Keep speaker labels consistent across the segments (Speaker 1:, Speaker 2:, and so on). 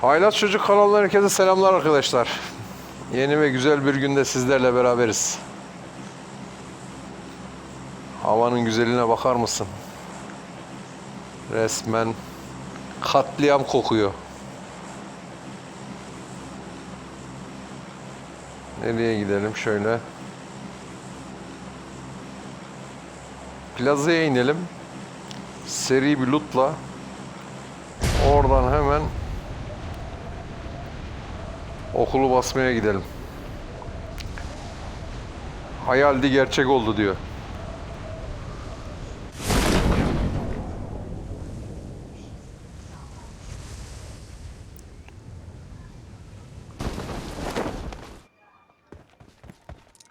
Speaker 1: Haylaz Çocuk kanalından herkese selamlar arkadaşlar. Yeni ve güzel bir günde sizlerle beraberiz. Havanın güzelliğine bakar mısın? Resmen katliam kokuyor. Nereye gidelim şöyle? Plazaya inelim. Seri bir lootla oradan hemen okulu basmaya gidelim. Hayaldi gerçek oldu diyor.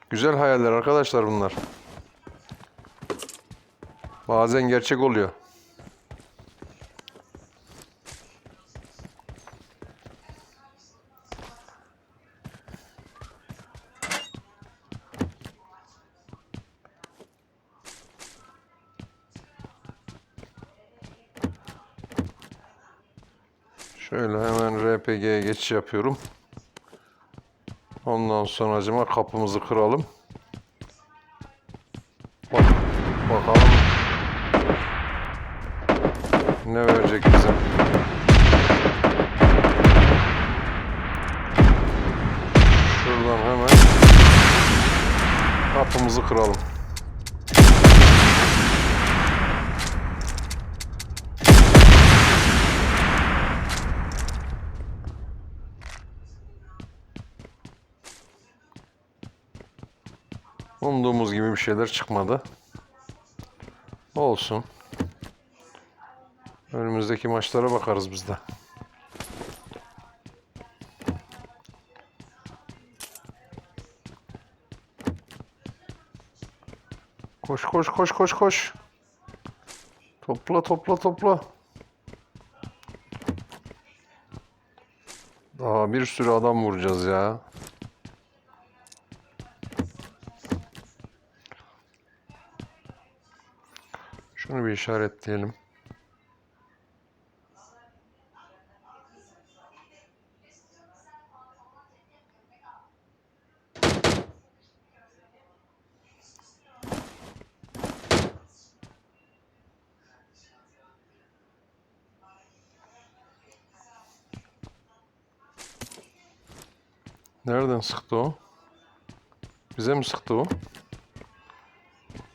Speaker 1: Güzel hayaller arkadaşlar bunlar. Bazen gerçek oluyor. Şöyle hemen RPG'ye geçiş yapıyorum. Ondan sonra acaba kapımızı kıralım. Bak, bakalım ne verecek bize. Şuradan hemen kapımızı kıralım. Gibi bir şeyler çıkmadı. Olsun. Önümüzdeki maçlara bakarız biz de. Koş koş koş koş koş. Topla topla topla. Daha bir sürü adam vuracağız ya. İşaretleyelim. Nereden sıktı o? Bize mi sıktı o?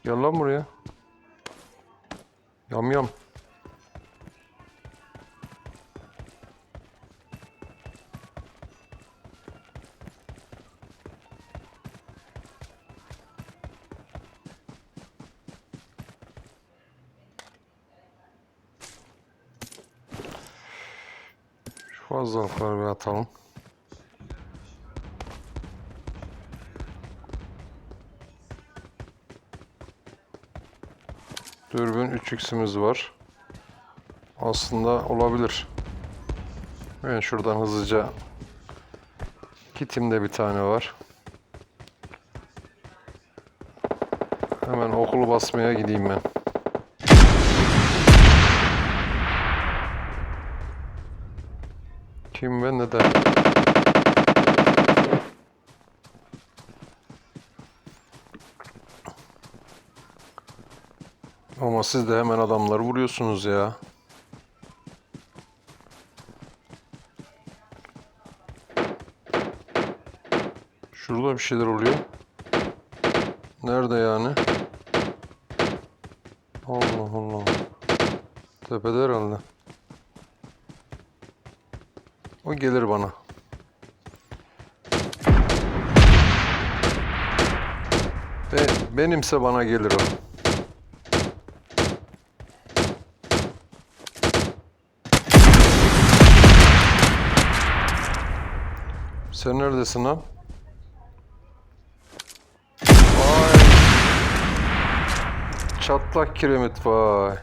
Speaker 1: Gel buraya. Yam yam. Şu fazlalıkları bir atalım. Dürbün 3x'imiz var. Aslında olabilir. Ben şuradan hızlıca kitimde bir tane var. Hemen okulu basmaya gideyim ben. Kim ve neden? Ama siz de hemen adamları vuruyorsunuz ya. Şurada bir şeyler oluyor. Nerede yani? Allah Allah. Tepede herhalde. O gelir bana. Be benimse bana gelir o. Sen neredesin lan? Vay. Çatlak kiremit vay.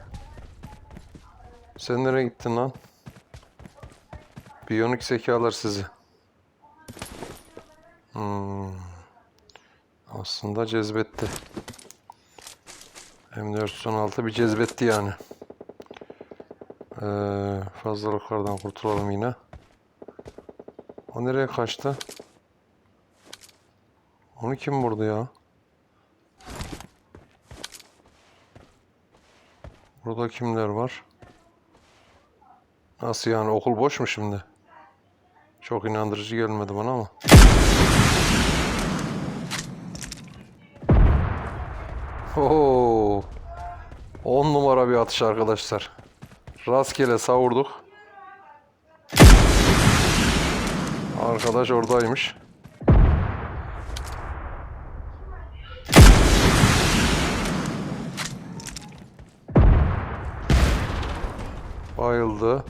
Speaker 1: Sen nereye gittin lan? Biyonik zekalar sizi. Hmm. Aslında cezbetti. M416 bir cezbetti yani. Ee, fazlalıklardan kurtulalım yine. O nereye kaçtı? Onu kim vurdu ya? Burada kimler var? Nasıl yani okul boş mu şimdi? Çok inandırıcı gelmedi bana ama. Oo. 10 numara bir atış arkadaşlar. Rastgele savurduk. Arkadaş oradaymış. Bayıldı.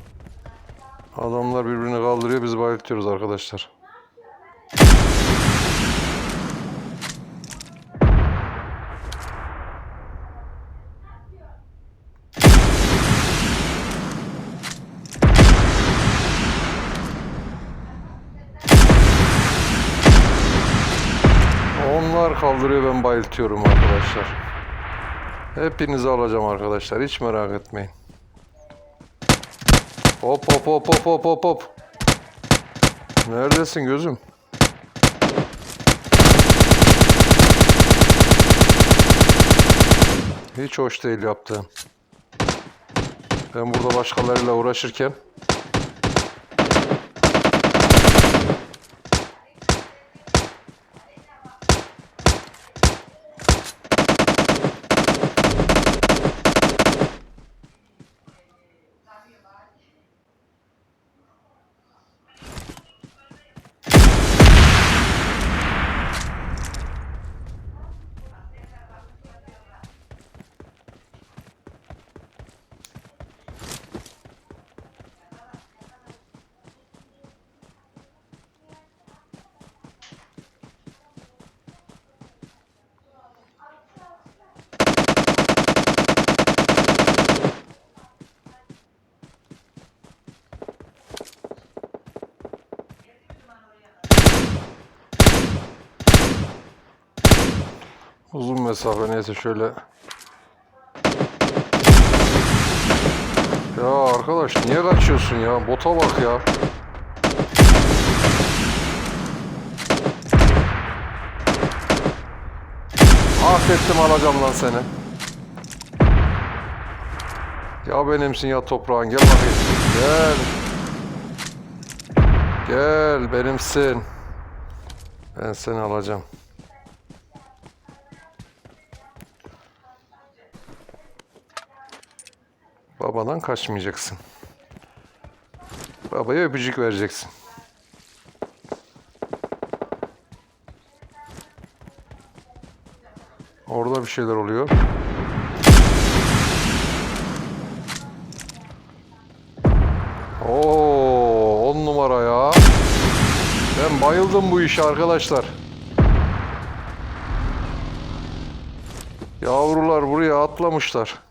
Speaker 1: Adamlar birbirini kaldırıyor, biz bayıltıyoruz arkadaşlar. Kaldırıyor, ben bayıltıyorum arkadaşlar. Hepinizi alacağım arkadaşlar, hiç merak etmeyin. Hop hop hop hop hop hop hop. Neredesin gözüm? Hiç hoş değil yaptığın. Ben burada başkalarıyla uğraşırken uzun mesafe neyse şöyle Ya arkadaş niye kaçıyorsun ya? Bota bak ya. Affettim alacağım lan seni. Ya benimsin ya toprağın gel bakayım. Gel. Gel benimsin. Ben seni alacağım. Babadan kaçmayacaksın. Babaya öpücük vereceksin. Orada bir şeyler oluyor. Oo, on numara ya. Ben bayıldım bu işe arkadaşlar. Yavrular buraya atlamışlar.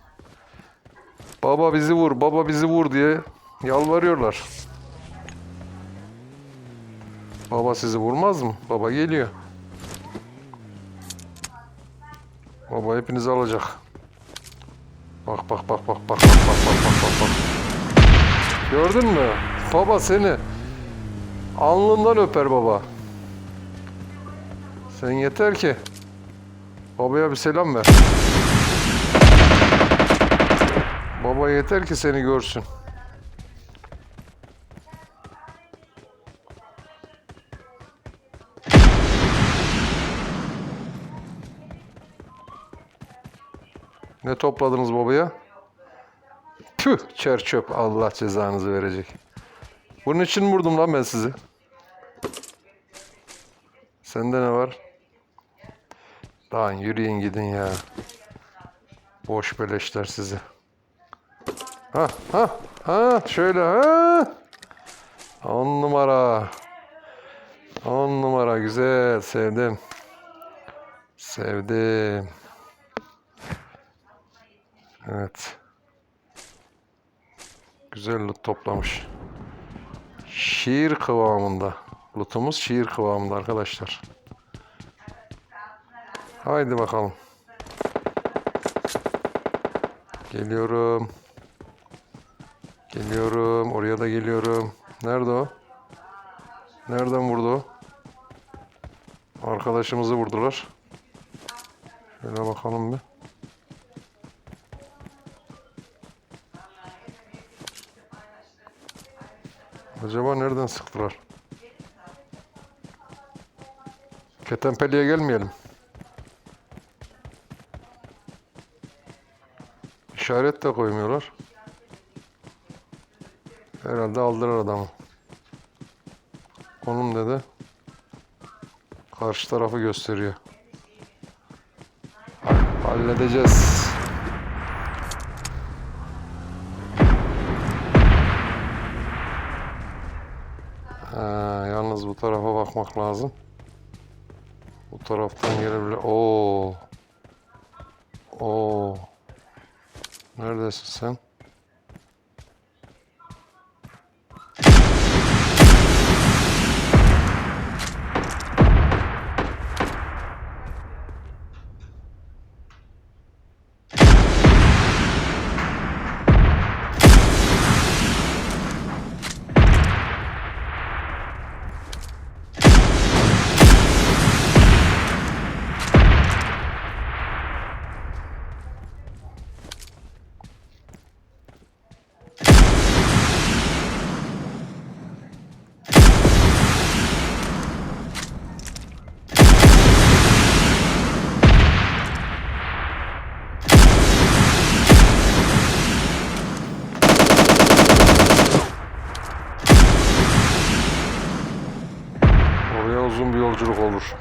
Speaker 1: Baba bizi vur, baba bizi vur diye yalvarıyorlar. Baba sizi vurmaz mı? Baba geliyor. Baba hepinizi alacak. Bak bak bak bak bak bak bak bak bak bak. Gördün mü? Baba seni alnından öper baba. Sen yeter ki babaya bir selam ver. Baba yeter ki seni görsün. Ne topladınız babaya? Tüh, çer çöp. Allah cezanızı verecek. Bunun için vurdum lan ben sizi. Sende ne var? Lan yürüyün gidin ya. Boş beleşler sizi. Ha ha ha şöyle ha. On numara. On numara güzel sevdim. Sevdim. Evet. Güzel loot toplamış. Şiir kıvamında. Lootumuz şiir kıvamında arkadaşlar. Haydi bakalım. Geliyorum. Geliyorum. Oraya da geliyorum. Nerede o? Nereden vurdu o? Arkadaşımızı vurdular. Şöyle bakalım bir. Acaba nereden sıktılar? Ketenpeli'ye gelmeyelim. İşaret de koymuyorlar. Herhalde aldılar adamı. Konum dedi. Karşı tarafı gösteriyor. Ha- Halledeceğiz. Ha, yalnız bu tarafa bakmak lazım. Bu taraftan gelebilir. Oo. Oo. Neredesin sen? Oraya yolculuk olur.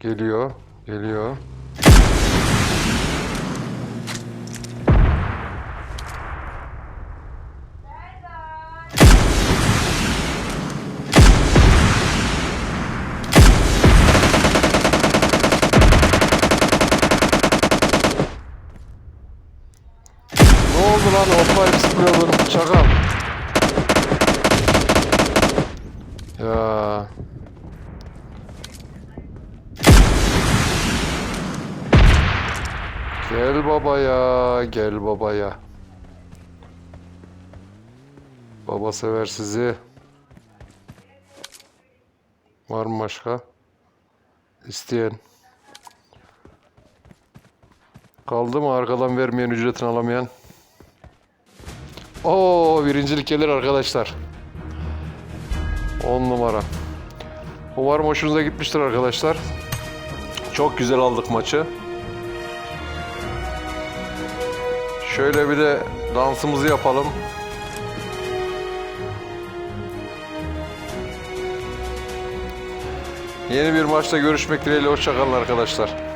Speaker 1: Geliyor, geliyor. Ne oldu lan? Hoplayıp zıplıyordun. Çakal. Gel babaya, gel babaya. Baba sever sizi. Var mı başka? İsteyen. Kaldı mı arkadan vermeyen, ücretini alamayan? Oo, birincilik gelir arkadaşlar. 10 numara. Umarım hoşunuza gitmiştir arkadaşlar. Çok güzel aldık maçı. Şöyle bir de dansımızı yapalım. Yeni bir maçta görüşmek dileğiyle. Hoşçakalın arkadaşlar.